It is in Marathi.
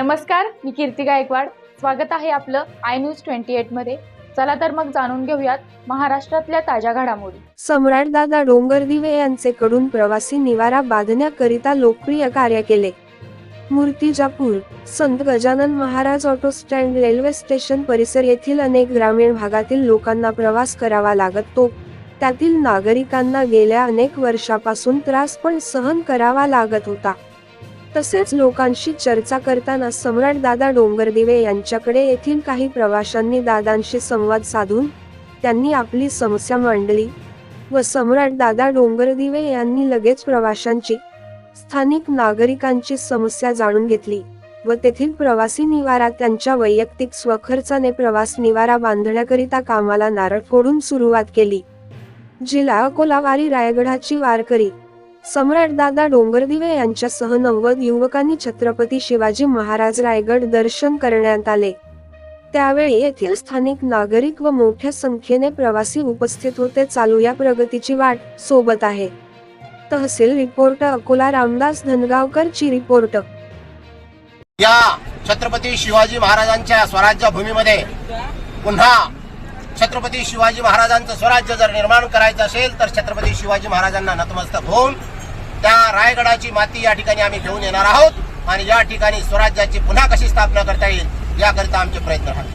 नमस्कार मी कीर्ती गायकवाड. स्वागत आहे आपलं आय न्यूज ट्वेंटी एटमध्ये. चला तर मग जाणून घेऊयात महाराष्ट्रातल्या ताज्या घडामोडी. सम्राटदादा डोंगरदिवे यांचे कडून प्रवासी निवारा बांधण्याकरिता लोकप्रिय कार्य केले. Murtijapur Sant Gajanan Maharaj auto stand railway station परिसर येथील अनेक ग्रामीण भागातील लोकांना प्रवास करावा लागतो त्यातील नागरिकांना गेल्या अनेक वर्षापासून त्रास पण सहन करावा लागत होता. तसेच लोकांशी चर्चा करताना सम्राट दादा डोंगरदिवे यांच्याकडे येथील काही प्रवाशांनी दादांशी संवाद साधून त्यांनी आपली समस्या मांडली व सम्राट दादा डोंगरदिवे यांनी लगेच प्रवाशांची स्थानिक नागरिकांची समस्या जाणून घेतली व तेथील प्रवासी निवारा त्यांच्या वैयक्तिक स्वखर्चाने प्रवास निवारा बांधण्याकरिता कामाला नारळ फोडून सुरुवात केली. जिल्हा अकोलावारी रायगडाची वारकरी सम्राट दादा डोंगरदिवे यांच्यासह नव्वद युवकांनी छत्रपती शिवाजी महाराज रायगड दर्शन करण्यात आले. त्यावेळी येथील स्थानिक नागरिक व मोठ्या संख्येने प्रवासी उपस्थित होते. चालू या प्रगतीची वाट सोबत आहे. तहसील रिपोर्ट अकोला रामदास धनगावकर ची रिपोर्ट. या छत्रपती शिवाजी महाराजांच्या स्वराज्य भूमीमध्ये पुन्हा छत्रपती शिवाजी महाराजांचं स्वराज्य जर निर्माण करायचं असेल तर छत्रपती शिवाजी महाराजांना नतमस्तक होऊन त्या रायगडाची माती या ठिकाणी आम्ही घेऊन येणार आहोत आणि या ठिकाणी स्वराज्याची पुन्हा कशी स्थापना करता येईल याकरिता आमचे प्रयत्न राहतील.